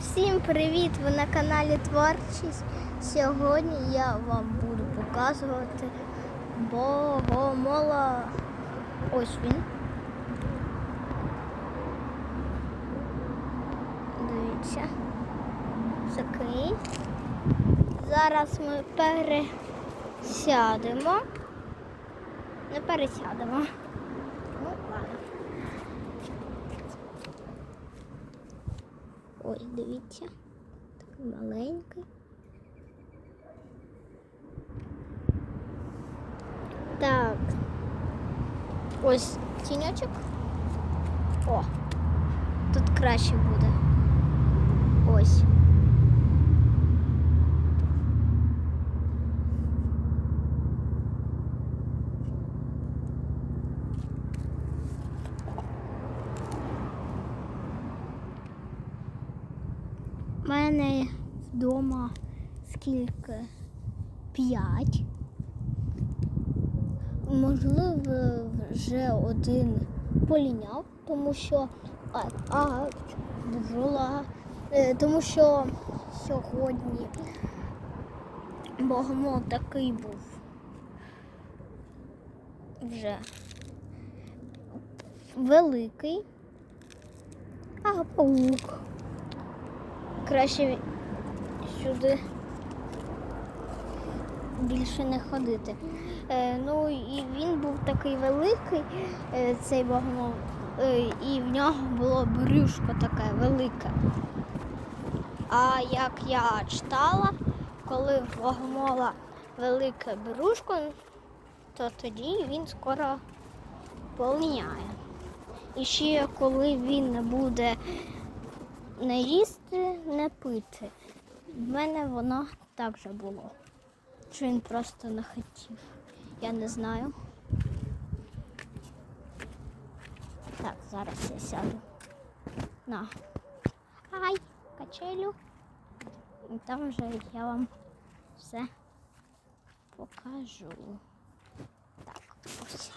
Всім привіт! Ви на каналі Творчість. Сьогодні я вам буду показувати богомола. Ось він. Дивіться. Такий. Зараз ми пересядемо. Не пересядемо. Ой, дивіться. Такий маленький. Так. Ось тіньочок. О, тут краще буде. Ось. У мене вдома скільки? П'ять. Можливо, вже один поліняв, тому що а, а бджола, Е, тому що сьогодні богомол такий був вже великий, а паук краще сюди більше не ходити. Е, ну і він був такий великий, е, цей богомол, е, і в нього було брюшко таке велике. А як я читала, коли в богомола велике брюшко, то тоді він скоро полиняє. І ще коли він буде не їсти, не пити. В мене воно так же було. Чи він просто не хотів? Я не знаю. Так, зараз я сяду. На. Ай, качелю. І там вже я вам все покажу. Так, ось.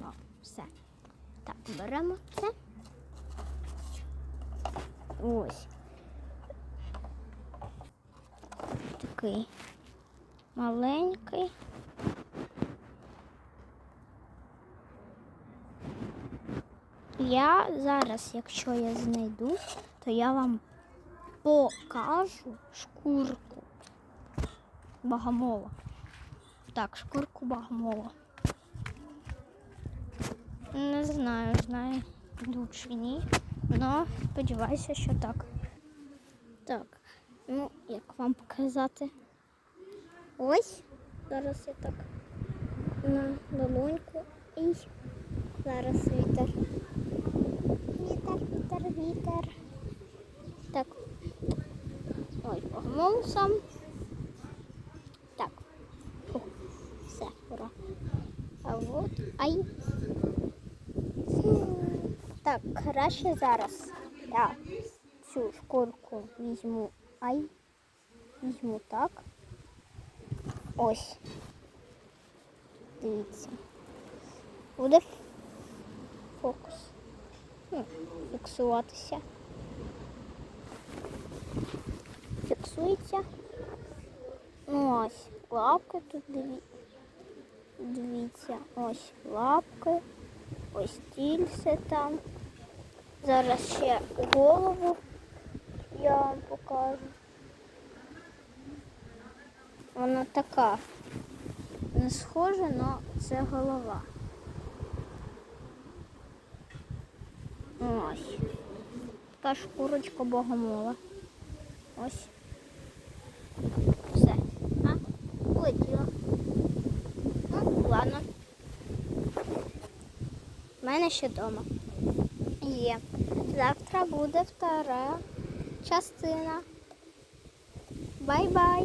О, все. Так, беремо це. Ось. Такий маленький. Я зараз, якщо я знайду, то я вам покажу шкурку богомола. Так, шкурку богомола. Не знаю, знаю, чи ні. Но сподіваюся, що так. Так, ну, як вам показати? Ось. Зараз я так на долоньку і зараз вітер. Вітер, вітер, вітер. Так. Ой, погнув. Так. Фух. Все, ура. А от. Ай. Так, краще зараз я цю шкурку візьму. Ай. Візьму так. Ось. Дивіться. Буде фокус. Фіксуватися. Фіксується. Ну ось. Лапки тут диві... дивіться. Ось лапки. Ось тільце там. Зараз ще голову я вам покажу. Вона така не схожа, але це голова. Ось. Така шкурочка богомола. Ось. Все. А, полетіла. Ну, ладно. У мене ще вдома. Є. Завтра буде втора частина. Бай-бай!